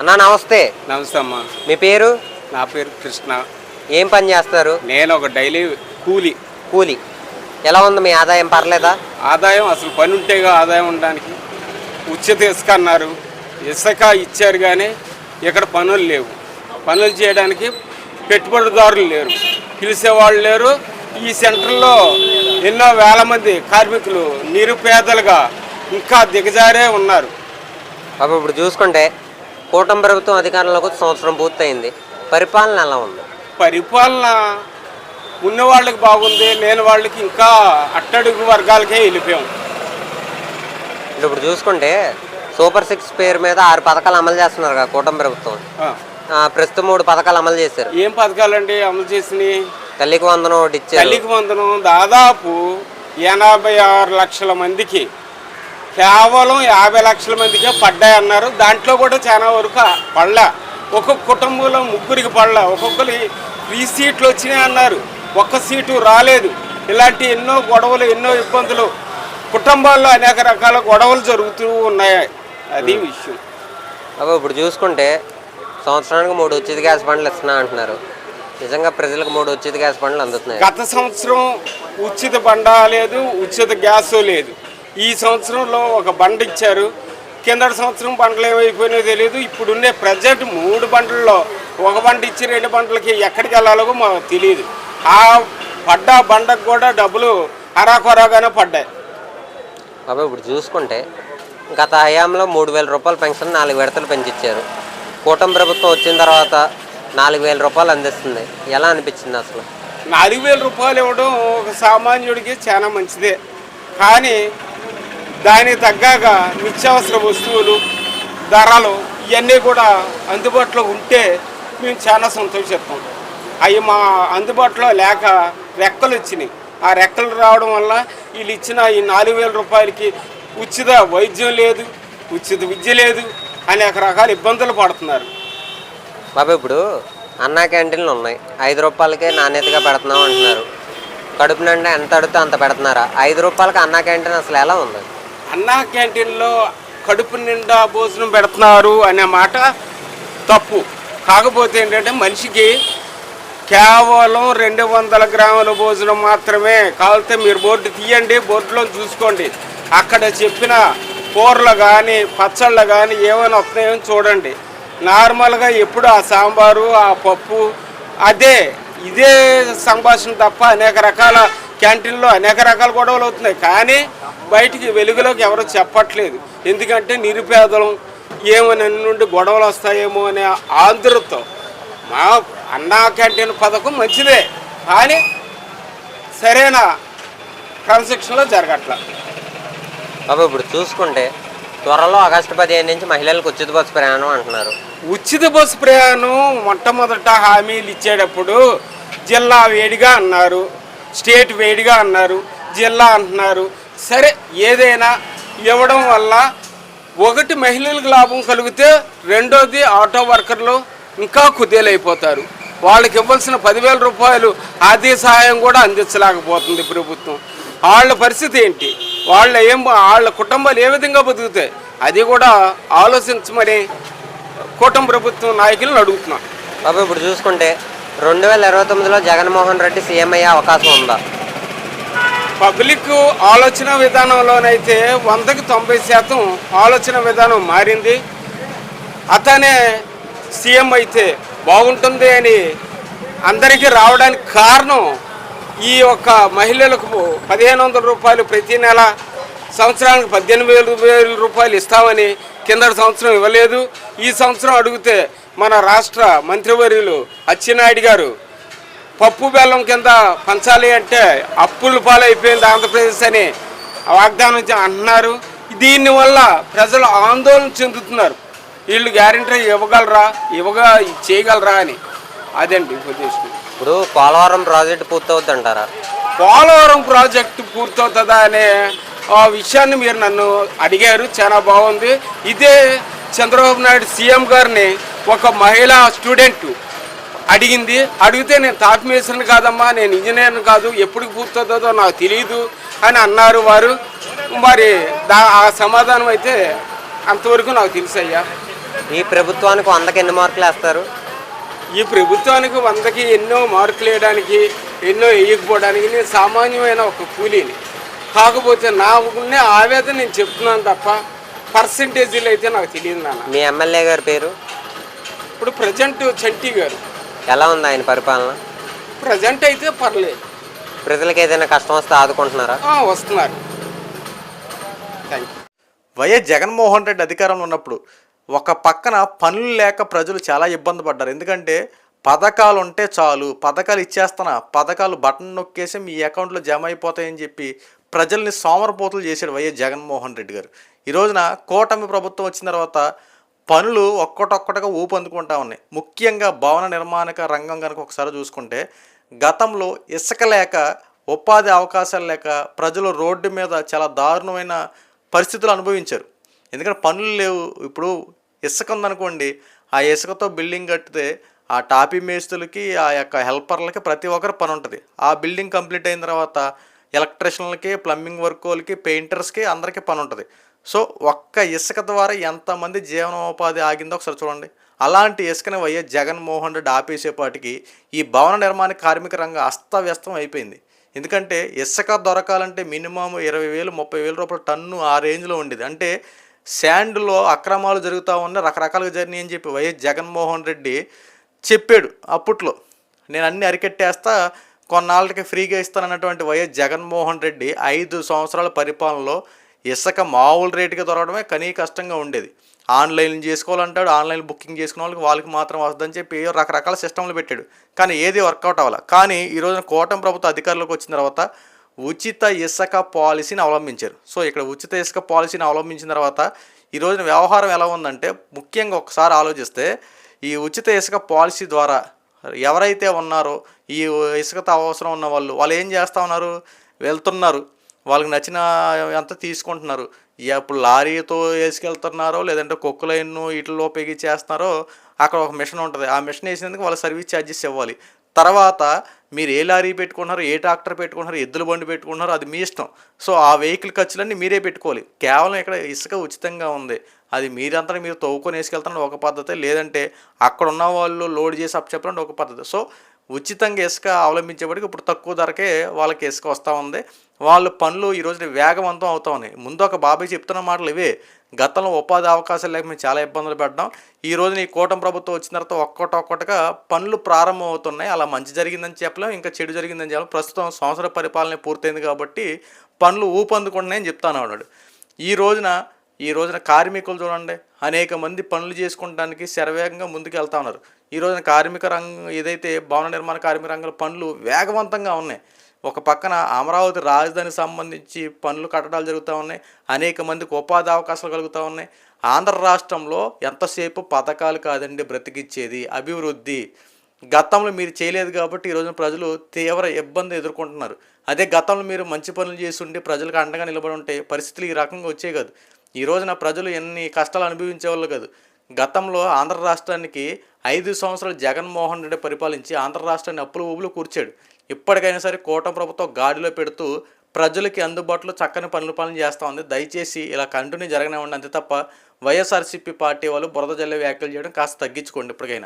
అన్నా నమస్తే. నమస్తే అమ్మా. మీ పేరు? నా పేరు కృష్ణ. ఏం పని చేస్తారు? నేను ఒక డైలీ కూలి. కూలి. ఎలా ఉంది మీ ఆదాయం? పర్లేదా? ఆదాయం అసలు పని ఉంటేగా ఆదాయం ఉండడానికి. ఉచిత ఇసుక అన్నారు. ఇసుక ఇచ్చారు కానీ ఇక్కడ పనులు లేవు. పనులు చేయడానికి పెట్టుబడిదారులు లేరు. పిలిచేవాళ్ళు లేరు. ఈ సెంటర్లో ఎన్నో వేల మంది కార్మికులు నిరుపేదలుగా ఇంకా దిగజారే ఉన్నారు. బాబు ఇప్పుడు చూసుకుంటే కూటమి ప్రభుత్వం అధికారంలోకి వచ్చి సంవత్సరం పూర్తయింది. పరిపాలన ఎలా ఉంది? పరిపాలన ఉన్న వాళ్ళకి బాగుంది లేని వాళ్ళకి ఇంకా అట్టడుగు వర్గాలకే వెళ్ళిపోయాం. ఇప్పుడు చూసుకుంటే సూపర్ సిక్స్ పేరు మీద ఆరు పథకాలు అమలు చేస్తున్నారు కదా కూటమి ప్రభుత్వం. ప్రస్తుతం మూడు పథకాలు అమలు చేశారు. ఏం పథకాలండి అమలు చేసినాయి తల్లికి వందనం ఒకటి ఇచ్చారు. తల్లికి వందనం దాదాపు ఎనభై ఆరు లక్షల మందికి కేవలం యాభై లక్షల మందికే పడ్డాయి అన్నారు దాంట్లో కూడా చాలా వరకు పడల. ఒక్కొక్క కుటుంబంలో ముగ్గురికి పడల. ఒక్కొక్కరి ఫ్రీ సీట్లు వచ్చినాయి అన్నారు. ఒక్క సీటు రాలేదు. ఇలాంటి ఎన్నో గొడవలు ఎన్నో ఇబ్బందులు కుటుంబాల్లో అనేక రకాల గొడవలు జరుగుతూ ఉన్నాయి. అది విషయం. బాబు ఇప్పుడు చూసుకుంటే సంవత్సరానికి మూడు ఉచిత గ్యాస్ బండ్లు ఇస్తున్నా అంటున్నారు. నిజంగా ప్రజలకు మూడు ఉచిత గ్యాస్ బండ్లు అందుతున్నాయి. గత సంవత్సరం ఉచిత బండ లేదు ఉచిత గ్యాస్ లేదు. ఈ సంవత్సరంలో ఒక బండ ఇచ్చారు. కిందటి సంవత్సరం బండ్లు ఏమైపోయినాయో తెలియదు. ఇప్పుడున్నే ప్రజెంట్ మూడు బండ్లలో ఒక బండ ఇచ్చి రెండు బండ్లకి ఎక్కడికి వెళ్ళాలో మాకు తెలియదు ఆ పడ్డ బండకు కూడా డబ్బులు అరాకొరాగానే పడ్డాయి. బాబు ఇప్పుడు చూసుకుంటే గత హయాంలో మూడు వేల రూపాయల పెన్షన్ నాలుగు విడతలు పెంచిచ్చారు. కూటమి ప్రభుత్వం వచ్చిన తర్వాత నాలుగు వేల రూపాయలు అందిస్తుంది. ఎలా అనిపించింది అసలు? నాలుగు వేల రూపాయలు ఇవ్వడం ఒక సామాన్యుడికి చాలా మంచిదే. కానీ దానికి తగ్గాక నిత్యావసర వస్తువులు ధరలు ఇవన్నీ కూడా అందుబాటులో ఉంటే మేము చాలా సంతోషిస్తాం. అవి మా అందుబాటులో లేక రెక్కలు వచ్చినాయి. ఆ రెక్కలు రావడం వల్ల వీళ్ళు ఇచ్చిన ఈ నాలుగు వేల రూపాయలకి ఉచిత వైద్యం లేదు ఉచిత విద్య లేదు అనేక రకాల ఇబ్బందులు పడుతున్నారు. బాబు ఇప్పుడు అన్నా క్యాంటీన్లు ఉన్నాయి. ఐదు రూపాయలకే నాణ్యతగా పెడుతున్నాం అంటున్నారు. కడుపు నిండా ఎంత అడిగితే అంత పెడుతున్నారా? ఐదు రూపాయలకి అన్నా క్యాంటీన్ అసలు ఎలా ఉంది? అన్నా క్యాంటీన్లో కడుపు నిండా భోజనం పెడుతున్నారు అనే మాట తప్పు. కాకపోతే ఏంటంటే మనిషికి కేవలం రెండు వందల గ్రాముల భోజనం మాత్రమే. కావాలితే మీరు బోర్డు తీయండి బోర్డులో చూసుకోండి. అక్కడ చెప్పిన కూరలు కానీ పచ్చళ్ళు కానీ ఏమైనా వస్తున్నాయో చూడండి. నార్మల్గా ఎప్పుడు ఆ సాంబారు ఆ పప్పు అదే ఇదే సంభాషణ తప్ప అనేక రకాల క్యాంటీన్లో అనేక రకాల గొడవలు అవుతున్నాయి. కానీ బయటికి వెలుగులోకి ఎవరు చెప్పట్లేదు. ఎందుకంటే నిరుపేదలం ఏమని నుండి గొడవలు వస్తాయేమో అనే ఆంధ్రతో మా అన్నా క్యాంటీన్ పథకం మంచిదే కానీ సరైన క్రమశిక్షణలో జరగట్ల. బాబు ఇప్పుడు చూసుకుంటే త్వరలో ఆగస్టు పదిహేను నుంచి మహిళలకు ఉచిత బస్సు ప్రయాణం అంటున్నారు. ఉచిత బస్సు ప్రయాణం మొట్టమొదట హామీలు ఇచ్చేటప్పుడు జిల్లా వేడిగా అన్నారు. స్టేట్ వేడిగా అన్నారు జిల్లా అంటున్నారు. సరే ఏదైనా ఇవ్వడం వల్ల ఒకటి మహిళలకు లాభం కలిగితే రెండోది ఆటో వర్కర్లు ఇంకా కుదేలైపోతారు. వాళ్ళకి ఇవ్వాల్సిన పదివేల రూపాయలు ఆర్థిక సహాయం కూడా అందించలేకపోతుంది ప్రభుత్వం. వాళ్ళ పరిస్థితి ఏంటి? వాళ్ళ ఏం వాళ్ళ కుటుంబాలు ఏ విధంగా బతుకుతాయి? అది కూడా ఆలోచించమని కూటమి ప్రభుత్వం నాయకులను అడుగుతున్నాం బాబు ఇప్పుడు చూసుకుంటే రెండు వేల ఇరవై తొమ్మిదిలో జగన్మోహన్ రెడ్డి సీఎం అయ్యే అవకాశం ఉందా? పబ్లిక్ ఆలోచన విధానంలోనైతే వందకి తొంభై శాతం ఆలోచన విధానం మారింది. అతనే సీఎం అయితే బాగుంటుంది అని అందరికీ రావడానికి కారణం ఈ యొక్క మహిళలకు పదిహేను వందల రూపాయలు ప్రతి నెల సంవత్సరానికి పద్దెనిమిది వేలు వేల రూపాయలు ఇస్తామని కిందటి సంవత్సరం ఇవ్వలేదు. ఈ సంవత్సరం అడిగితే మన రాష్ట్ర మంత్రివర్యులు అచ్చెన్నాయుడు గారు పప్పు బెల్లం కింద పంచాలి అంటే అప్పుల పాలైపోయింది ఆంధ్రప్రదేశ్ అని వాగ్దానం అంటున్నారు దీనివల్ల ప్రజలు ఆందోళన చెందుతున్నారు. వీళ్ళు గ్యారెంటీ ఇవ్వగలరా? ఇవ్వగా చేయగలరా అని. అదండి ఉద్దేశం? ఇప్పుడు పోలవరం ప్రాజెక్టు పూర్తవుద్ది అంటారా పోలవరం ప్రాజెక్టు పూర్తవుతుందా అనే ఆ విషయాన్ని మీరు నన్ను అడిగారు. చాలా బాగుంది. ఇదే చంద్రబాబు నాయుడు సీఎం గారిని ఒక మహిళా స్టూడెంట్ అడిగింది అడిగితే నేను తాపి మేస్త్రిని కాదమ్మా నేను ఇంజనీర్ని కాదు ఎప్పుడు పూర్తవుతుందో నాకు తెలియదు అని అన్నారు వారు. మరి దా ఆ సమాధానం అయితే అంతవరకు నాకు తెలుసు అయ్యా ఈ ప్రభుత్వానికి వందకి ఎన్ని మార్కులు వేస్తారు? ఈ ప్రభుత్వానికి వందకి ఎన్నో మార్కులు వేయడానికి ఎన్నో వేయకపోవడానికి నేను సామాన్యమైన ఒక కూలీని. కాకపోతే నా ఆవేదన నేను చెప్తున్నాను తప్ప పర్సంటేజీలు అయితే నాకు తెలియదు నాన్న. మీ ఎమ్మెల్యే గారి పేరు? ఇప్పుడు ప్రజెంట్ చంటి గారు. ఎలా ఉంది ఆయన పరిపాలన? ప్రజెంట్ అయితే పర్లేదు. ప్రజలకు ఏదైనా కష్టం వస్తే ఆదుకుంటున్నారా? ఆ, వస్తున్నారు. Thank you YS Jaganmohan Reddy అధికారంలో ఉన్నప్పుడు ఒక పక్కన పనులు లేక ప్రజలు చాలా ఇబ్బంది పడ్డారు. ఎందుకంటే పథకాలు ఉంటే చాలు పథకాలు ఇచ్చేస్తానా పథకాలు బటన్ నొక్కేసి మీ అకౌంట్లో జమ అయిపోతాయని చెప్పి ప్రజల్ని సోమరపోతులు చేశాడు వైఎస్ జగన్మోహన్ రెడ్డి గారు. ఈ రోజున కూటమి ప్రభుత్వం వచ్చిన తర్వాత పనులు ఒక్కటొక్కటిగా ఊపందుకుంటా ఉన్నాయి. ముఖ్యంగా భవన నిర్మాణక రంగం కనుక ఒకసారి చూసుకుంటే గతంలో ఇసుక లేక ఉపాధి అవకాశాలు లేక ప్రజలు రోడ్డు మీద చాలా దారుణమైన పరిస్థితులు అనుభవించారు. ఎందుకంటే పనులు లేవు. ఇప్పుడు ఇసుక ఉందనుకోండి ఆ ఇసుకతో బిల్డింగ్ కట్టితే ఆ టాపీ మేస్తులకి ఆ యొక్క హెల్పర్లకి ప్రతి ఒక్కరు పని ఉంటుంది. ఆ బిల్డింగ్ కంప్లీట్ అయిన తర్వాత ఎలక్ట్రిషియన్లకి ప్లంబింగ్ వర్క్ వాళ్ళకి పెయింటర్స్కి అందరికీ పని ఉంటుంది. సో ఒక్క ఇసుక ద్వారా ఎంతమంది జీవనోపాధి ఆగిందో ఒకసారి చూడండి. అలాంటి ఇసుకని వైఎస్ జగన్మోహన్ రెడ్డి ఆపేసేపాటికి ఈ భవన నిర్మాణ కార్మిక రంగం అస్తవ్యస్తం అయిపోయింది. ఎందుకంటే ఇసుక దొరకాలంటే మినిమం ఇరవై వేలు ముప్పై వేల రూపాయల టన్ను ఆ రేంజ్లో ఉండేది. అంటే శాండ్లో అక్రమాలు జరుగుతూ ఉన్న రకరకాలుగా జరిగినాయి అని చెప్పి వైఎస్ జగన్మోహన్ రెడ్డి చెప్పాడు అప్పట్లో. నేను అన్ని అరికెట్టేస్తా కొన్నాళ్ళకి ఫ్రీగా ఇస్తానన్నటువంటి వైఎస్ జగన్మోహన్ రెడ్డి ఐదు సంవత్సరాల పరిపాలనలో ఇసుక మామూలు రేటుకి దొరకడమే కనీ కష్టంగా ఉండేది. ఆన్లైన్ చేసుకోవాలంటాడు ఆన్లైన్ బుకింగ్ చేసుకున్న వాళ్ళకి వాళ్ళకి మాత్రం వస్తుందని చెప్పి రకరకాల సిస్టంలు పెట్టాడు. కానీ ఏది వర్కౌట్ అవ్వాలి. కానీ ఈ రోజున కూటమి ప్రభుత్వ అధికారులకు వచ్చిన తర్వాత ఉచిత ఇసుక పాలసీని అవలంబించారు. సో ఇక్కడ ఉచిత ఇసుక పాలసీని అవలంబించిన తర్వాత ఈ రోజున వ్యవహారం ఎలా ఉందంటే ముఖ్యంగా ఒకసారి ఆలోచిస్తే ఈ ఉచిత ఇసుక పాలసీ ద్వారా ఎవరైతే ఉన్నారో ఈ ఇసుకతో అవసరం ఉన్న వాళ్ళు వాళ్ళు ఏం చేస్తూ ఉన్నారు? వెళ్తున్నారు. వాళ్ళకి నచ్చిన అంత తీసుకుంటున్నారు. ఇప్పుడు లారీతో వేసుకెళ్తున్నారో లేదంటే కుక్కలైన్ వీటిలో పెగి చేస్తున్నారో అక్కడ ఒక మిషన్ ఉంటుంది. ఆ మిషన్ వేసినందుకు వాళ్ళ సర్వీస్ ఛార్జెస్ ఇవ్వాలి. తర్వాత మీరు ఏ లారీ పెట్టుకున్నారు ఏ ట్రాక్టర్ పెట్టుకున్నారు ఎద్దుల బండి పెట్టుకున్నారు అది మీ ఇష్టం. సో ఆ వెహికల్ ఖర్చులన్నీ మీరే పెట్టుకోవాలి. కేవలం ఇక్కడ ఇసుక ఉచితంగా ఉంది. అది మీరంతా మీరు తవ్వుకొని వేసుకెళ్తారని ఒక పద్ధతి. లేదంటే అక్కడ ఉన్న వాళ్ళు లోడ్ చేసి అప్పచెప్పడం ఒక పద్ధతి. సో ఉచితంగా ఇసుక అవలంబించేప్పటికి ఇప్పుడు తక్కువ ధరకే వాళ్ళకి ఇసుక వస్తూ ఉంది. వాళ్ళ పనులు ఈ రోజున వేగవంతం అవుతా ఉన్నాయి. ముందు ఒక బాబాయ్ చెప్తున్న మాటలు ఇవే. గతంలో ఉపాధి అవకాశాలు లేక మేము చాలా ఇబ్బందులు పడ్డాం. ఈ రోజున ఈ కూటమి ప్రభుత్వం వచ్చిన తర్వాత ఒక్కటొక్కటిగా పనులు ప్రారంభం అవుతున్నాయి. అలా మంచి జరిగిందని చెప్పలేం ఇంకా చెడు జరిగిందని చెప్పలేం. ప్రస్తుతం సంవత్సర పరిపాలన పూర్తయింది కాబట్టి పనులు ఊపందుకుంటున్నాయని చెప్తాను అన్నాడు. ఈ రోజున ఈ రోజున కార్మికులు చూడండి అనేక మంది పనులు చేసుకోవడానికి శరవేగంగా ముందుకు వెళ్తా ఉన్నారు. ఈ రోజున కార్మిక రంగం ఏదైతే భవన నిర్మాణ కార్మిక రంగంలో పనులు వేగవంతంగా ఉన్నాయి. ఒక పక్కన అమరావతి రాజధానికి సంబంధించి పనులు కట్టడాలు జరుగుతూ ఉన్నాయి. అనేక మందికి ఉపాధి అవకాశాలు కలుగుతూ ఉన్నాయి. ఆంధ్ర రాష్ట్రంలో ఎంతసేపు పథకాలు కాదండి బ్రతికిచ్చేది? అభివృద్ధి. గతంలో మీరు చేయలేదు కాబట్టి ఈ రోజున ప్రజలు తీవ్ర ఇబ్బంది ఎదుర్కొంటున్నారు. అదే గతంలో మీరు మంచి పనులు చేసి ఉండి ప్రజలకు అండగా నిలబడి ఉంటే పరిస్థితులు ఈ రకంగా వచ్చే కాదు. ఈ రోజున ప్రజలు ఎన్ని కష్టాలు అనుభవించే వాళ్ళు కాదు. గతంలో ఆంధ్ర రాష్ట్రానికి ఐదు సంవత్సరాలు జగన్మోహన్ రెడ్డి పరిపాలించి ఆంధ్ర రాష్ట్రాన్ని అప్పులు ఊబులు కూర్చాడు. ఇప్పటికైనా సరే కూటమి ప్రభుత్వం గాడిలో పెడుతూ ప్రజలకి అందుబాటులో చక్కని పనులు పనులు చేస్తూ ఉంది. దయచేసి ఇలా కంటిన్యూ జరగనివ్వండి. అంతే తప్ప వైఎస్ఆర్సీపీ పార్టీ వాళ్ళు బురద జల్లే వ్యాఖ్యలు చేయడం కాస్త తగ్గించుకోండి ఇప్పటికైనా.